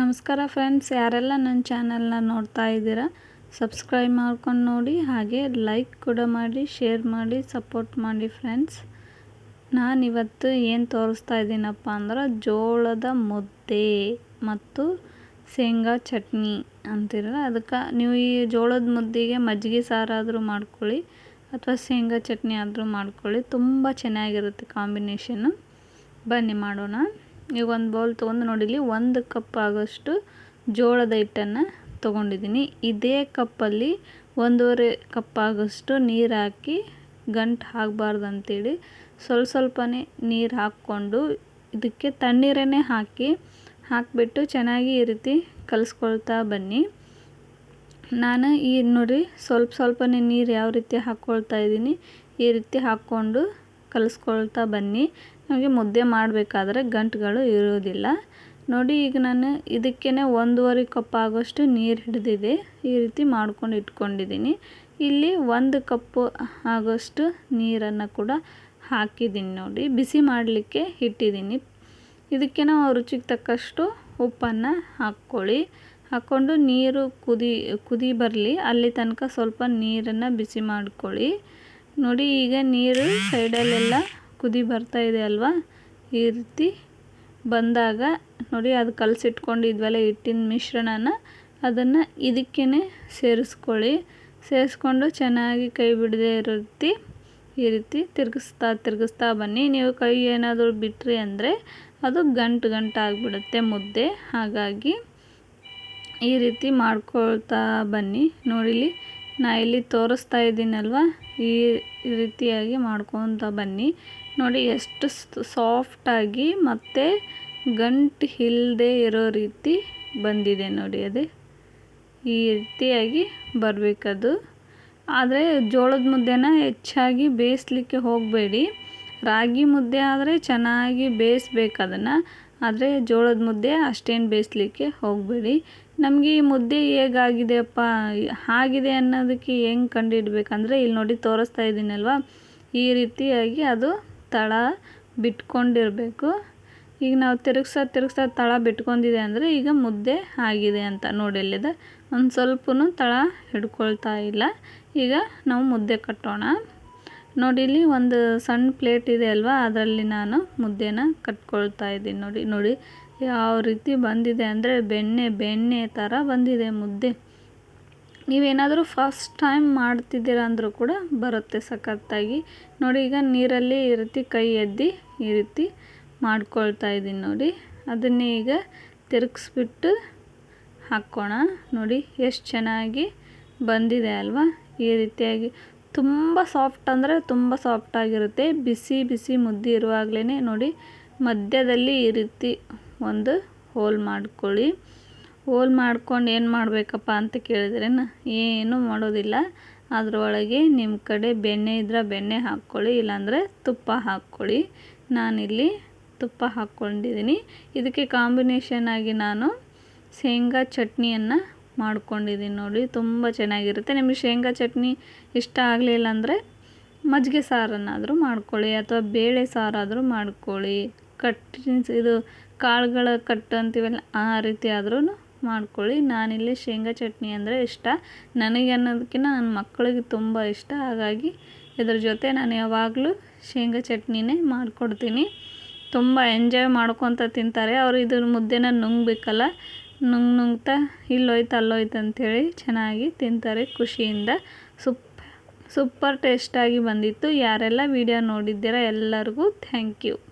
ನಮಸ್ಕಾರ ಫ್ರೆಂಡ್ಸ್ ಯಾರೆಲ್ಲ ನನ್ನ ಚಾನಲ್ನ ನೋಡ್ತಾ ಇದ್ದೀರಾ ಸಬ್ಸ್ಕ್ರೈಬ್ ಮಾಡ್ಕೊಂಡು ನೋಡಿ, ಹಾಗೆ ಲೈಕ್ ಕೂಡ ಮಾಡಿ ಶೇರ್ ಮಾಡಿ ಸಪೋರ್ಟ್ ಮಾಡಿ ಫ್ರೆಂಡ್ಸ್ ನಾನು ಇವತ್ತು ಏನು ತೋರಿಸ್ತಾ ಇದ್ದೀನಪ್ಪ ಅಂದ್ರೆ ಜೋಳದ ಮುದ್ದೆ ಮತ್ತು ಶೇಂಗಾ ಚಟ್ನಿ ಅಂತಿರಲ್ಲ, ಅದಕ್ಕೆ ನೀವು ಈ ಜೋಳದ ಮುದ್ದೆಗೆ ಮಜ್ಜಿಗೆ ಸಾರಾದರೂ ಮಾಡ್ಕೊಳ್ಳಿ, ಅಥವಾ ಶೇಂಗಾ ಚಟ್ನಿ ಆದರೂ ಮಾಡ್ಕೊಳ್ಳಿ, ತುಂಬ ಚೆನ್ನಾಗಿರುತ್ತೆ ಕಾಂಬಿನೇಷನ್ನು ಬನ್ನಿ ಮಾಡೋಣ. ಈಗ ಒಂದು ಬೌಲ್ ತೊಗೊಂಡು ನೋಡಿಲಿ ಒಂದು ಕಪ್ ಆಗೋಷ್ಟು ಜೋಳದ ಹಿಟ್ಟನ್ನು ತೊಗೊಂಡಿದ್ದೀನಿ. ಇದೇ ಕಪ್ಪಲ್ಲಿ ಒಂದೂವರೆ ಕಪ್ ಆಗೋಷ್ಟು ನೀರು ಹಾಕಿ ಗಂಟು ಆಗಬಾರ್ದು ಅಂತೇಳಿ ಸ್ವಲ್ಪ ಸ್ವಲ್ಪನೇ ನೀರು ಹಾಕ್ಕೊಂಡು ಇದಕ್ಕೆ ತಣ್ಣೀರನ್ನೇ ಹಾಕಿ ಹಾಕಿಬಿಟ್ಟು ಚೆನ್ನಾಗಿ ಈ ರೀತಿ ಕಲಿಸ್ಕೊಳ್ತಾ ಬನ್ನಿ. ನಾನು ಈ ನೋಡಿ ಸ್ವಲ್ಪ ಸ್ವಲ್ಪನೇ ನೀರು ಯಾವ ರೀತಿ ಹಾಕ್ಕೊಳ್ತಾ ಇದ್ದೀನಿ ಈ ರೀತಿ ಹಾಕ್ಕೊಂಡು ಕಲಿಸ್ಕೊಳ್ತಾ ಬನ್ನಿ. ನಮಗೆ ಮುದ್ದೆ ಮಾಡಬೇಕಾದ್ರೆ ಗಂಟುಗಳು ಇರೋದಿಲ್ಲ ನೋಡಿ, ಈಗ ನಾನು ಇದಕ್ಕೇ ಒಂದೂವರೆ ಕಪ್ ಆಗೋಷ್ಟು ನೀರು ಹಿಡಿದಿದೆ. ಈ ರೀತಿ ಮಾಡ್ಕೊಂಡು ಇಟ್ಕೊಂಡಿದ್ದೀನಿ. ಇಲ್ಲಿ ಒಂದು ಕಪ್ಪು ಆಗೋಷ್ಟು ನೀರನ್ನು ಕೂಡ ಹಾಕಿದ್ದೀನಿ ನೋಡಿ. ಬಿಸಿ ಮಾಡಲಿಕ್ಕೆ ಇಟ್ಟಿದ್ದೀನಿ. ಇದಕ್ಕೆ ನಾವು ರುಚಿಗೆ ತಕ್ಕಷ್ಟು ಉಪ್ಪನ್ನು ಹಾಕ್ಕೊಳ್ಳಿ. ಹಾಕ್ಕೊಂಡು ನೀರು ಕುದಿ ಕುದಿ ಬರಲಿ. ಅಲ್ಲಿ ತನಕ ಸ್ವಲ್ಪ ನೀರನ್ನು ಬಿಸಿ ಮಾಡ್ಕೊಳ್ಳಿ. ನೋಡಿ, ಈಗ ನೀರು ಸೈಡಲ್ಲೆಲ್ಲ ಕುದಿ ಬರ್ತಾ ಇದೆ ಅಲ್ವಾ? ಈ ರೀತಿ ಬಂದಾಗ ನೋಡಿ, ಅದು ಕಲಸಿಟ್ಕೊಂಡಿದ್ವಲ್ಲ ಹಿಟ್ಟಿನ ಮಿಶ್ರಣನ, ಅದನ್ನು ಇದಕ್ಕೇ ಸೇರಿಸ್ಕೊಳ್ಳಿ. ಸೇರಿಸ್ಕೊಂಡು ಚೆನ್ನಾಗಿ ಕೈ ಬಿಡದೆ ಇರೋ ಈ ರೀತಿ ತಿರುಗಿಸ್ತಾ ತಿರುಗಿಸ್ತಾ ಬನ್ನಿ. ನೀವು ಕೈ ಏನಾದರೂ ಬಿಟ್ರಿ ಅಂದರೆ ಅದು ಗಂಟು ಗಂಟು ಆಗಿಬಿಡುತ್ತೆ ಮುದ್ದೆ. ಹಾಗಾಗಿ ಈ ರೀತಿ ಮಾಡ್ಕೊಳ್ತಾ ಬನ್ನಿ. ನೋಡಿಲಿ ನಾ ಇಲ್ಲಿ ತೋರಿಸ್ತಾ ಇದ್ದೀನಲ್ವ? ಈ ರೀತಿಯಾಗಿ ಮಾಡ್ಕೊತ ಬನ್ನಿ. ನೋಡಿ, ಎಷ್ಟು ಸಾಫ್ಟಾಗಿ ಮತ್ತು ಗಂಟು ಇಲ್ಲದೆ ಇರೋ ರೀತಿ ಬಂದಿದೆ ನೋಡಿ ಅದೇ. ಈ ರೀತಿಯಾಗಿ ಬರಬೇಕದು. ಆದರೆ ಜೋಳದ ಮುದ್ದೆನ ಹೆಚ್ಚಾಗಿ ಬೇಯಿಸ್ಲಿಕ್ಕೆ ಹೋಗಬೇಡಿ. ರಾಗಿ ಮುದ್ದೆ ಆದರೆ ಚೆನ್ನಾಗಿ ಬೇಯಿಸ್ಬೇಕು ಅದನ್ನು. ಆದರೆ ಜೋಳದ ಮುದ್ದೆ ಅಷ್ಟೇನು ಬೇಯಿಸ್ಲಿಕ್ಕೆ ಹೋಗಬೇಡಿ. ನಮಗೆ ಈ ಮುದ್ದೆ ಹೇಗಾಗಿದೆಯಪ್ಪ? ಆಗಿದೆ ಅನ್ನೋದಕ್ಕೆ ಹೆಂಗೆ ಕಂಡುಹಿಡ್ಬೇಕಂದ್ರೆ ಇಲ್ಲಿ ನೋಡಿ ತೋರಿಸ್ತಾ ಇದ್ದೀನಲ್ವ? ಈ ರೀತಿಯಾಗಿ ಅದು ತಳ ಬಿಟ್ಕೊಂಡಿರಬೇಕು. ಈಗ ನಾವು ತಿರುಗ್ಸೋ ತಿರುಗ್ಸೋ ತಳ ಬಿಟ್ಕೊಂಡಿದೆ ಅಂದರೆ ಈಗ ಮುದ್ದೆ ಆಗಿದೆ ಅಂತ ನೋಡಿ ಅಲ್ಲಿದೆ ಒಂದು ಸ್ವಲ್ಪನೂ ತಳ ಹಿಡ್ಕೊಳ್ತಾ ಇಲ್ಲ. ಈಗ ನಾವು ಮುದ್ದೆ ಕಟ್ಟೋಣ. ನೋಡಿ, ಇಲ್ಲಿ ಒಂದು ಸಣ್ಣ ಪ್ಲೇಟ್ ಇದೆ ಅಲ್ವಾ? ಅದರಲ್ಲಿ ನಾನು ಮುದ್ದೆನ ಕಟ್ಕೊಳ್ತಾ ಇದ್ದೀನಿ. ನೋಡಿ ನೋಡಿ, ಯಾವ ರೀತಿ ಬಂದಿದೆ ಅಂದರೆ ಬೆಣ್ಣೆ ಬೆಣ್ಣೆ ಥರ ಬಂದಿದೆ ಮುದ್ದೆ. ನೀವೇನಾದರೂ ಫಸ್ಟ್ ಟೈಮ್ ಮಾಡ್ತಿದ್ದೀರಾ ಅಂದರೂ ಕೂಡ ಬರುತ್ತೆ ಸಖತ್ತಾಗಿ. ನೋಡಿ, ಈಗ ನೀರಲ್ಲಿ ಈ ರೀತಿ ಕೈ ಎದ್ದಿ ಈ ರೀತಿ ಮಾಡ್ಕೊಳ್ತಾ ಇದ್ದೀನಿ ನೋಡಿ. ಅದನ್ನೇ ಈಗ ತಿರುಗಿಸ್ಬಿಟ್ಟು ಹಾಕ್ಕೋಣ ನೋಡಿ, ಎಷ್ಟು ಚೆನ್ನಾಗಿ ಬಂದಿದೆ ಅಲ್ವಾ? ಈ ರೀತಿಯಾಗಿ ತುಂಬ ಸಾಫ್ಟ್ ಅಂದರೆ ತುಂಬ ಸಾಫ್ಟಾಗಿರುತ್ತೆ ಬಿಸಿ ಬಿಸಿ ಮುದ್ದೆ ಇರುವಾಗಲೇ ನೋಡಿ ಮಧ್ಯದಲ್ಲಿ ಈ ರೀತಿ ಒಂದು ಹೋಲ್ ಮಾಡ್ಕೊಳ್ಳಿ. ಹೋಲ್ ಮಾಡ್ಕೊಂಡು ಏನು ಮಾಡಬೇಕಪ್ಪ ಅಂತ ಕೇಳಿದ್ರೆ ಏನೂ ಮಾಡೋದಿಲ್ಲ. ಅದರೊಳಗೆ ನಿಮ್ಮ ಕಡೆ ಬೆಣ್ಣೆ ಇದ್ರೆ ಬೆಣ್ಣೆ ಹಾಕ್ಕೊಳ್ಳಿ, ಇಲ್ಲಾಂದರೆ ತುಪ್ಪ ಹಾಕ್ಕೊಳ್ಳಿ. ನಾನಿಲ್ಲಿ ತುಪ್ಪ ಹಾಕ್ಕೊಂಡಿದ್ದೀನಿ. ಇದಕ್ಕೆ ಕಾಂಬಿನೇಷನ್ ಆಗಿ ನಾನು ಶೇಂಗಾ ಚಟ್ನಿಯನ್ನು ಮಾಡ್ಕೊಂಡಿದ್ದೀನಿ ನೋಡಿ, ತುಂಬ ಚೆನ್ನಾಗಿರುತ್ತೆ. ನಿಮಗೆ ಶೇಂಗಾ ಚಟ್ನಿ ಇಷ್ಟ ಆಗಲಿಲ್ಲ ಅಂದರೆ ಮಜ್ಜಿಗೆ ಸಾರನ್ನಾದರೂ ಮಾಡ್ಕೊಳ್ಳಿ, ಅಥವಾ ಬೇಳೆ ಸಾರಾದರೂ ಮಾಡ್ಕೊಳ್ಳಿ. ಕಟ್ಟಿನ ಇದು ಕಾಳುಗಳ ಕಟ್ಟು ಅಂತೀವಲ್ಲ, ಆ ರೀತಿ ಆದ್ರೂ ಮಾಡ್ಕೊಳ್ಳಿ. ನಾನಿಲ್ಲಿ ಶೇಂಗಾ ಚಟ್ನಿ ಅಂದರೆ ಇಷ್ಟ. ನನಗೆ ಅನ್ನೋದಕ್ಕಿಂತ ನನ್ನ ಮಕ್ಕಳಿಗೆ ತುಂಬ ಇಷ್ಟ. ಹಾಗಾಗಿ ಇದ್ರ ಜೊತೆ ನಾನು ಯಾವಾಗಲೂ ಶೇಂಗಾ ಚಟ್ನಿನೇ ಮಾಡಿಕೊಡ್ತೀನಿ. ತುಂಬ ಎಂಜಾಯ್ ಮಾಡ್ಕೊತ ತಿಂತಾರೆ. ಅವರು ಇದ್ರ ಮುದ್ದೆನ ನುಂಗ್ಬೇಕಲ್ಲ ನುಂಗ್ ನುಂಗ್ತಾ, ಇಲ್ಲೋಯ್ತು ಅಲ್ಲೋಯ್ತು ಅಂಥೇಳಿ ಚೆನ್ನಾಗಿ ತಿಂತಾರೆ ಖುಷಿಯಿಂದ. ಸುಪ್, ಸೂಪರ್ ಟೇಸ್ಟಾಗಿ ಬಂದಿತ್ತು. ಯಾರೆಲ್ಲ ವಿಡಿಯೋ ನೋಡಿದ್ದೀರಾ ಎಲ್ಲರಿಗೂ ಥ್ಯಾಂಕ್ ಯು.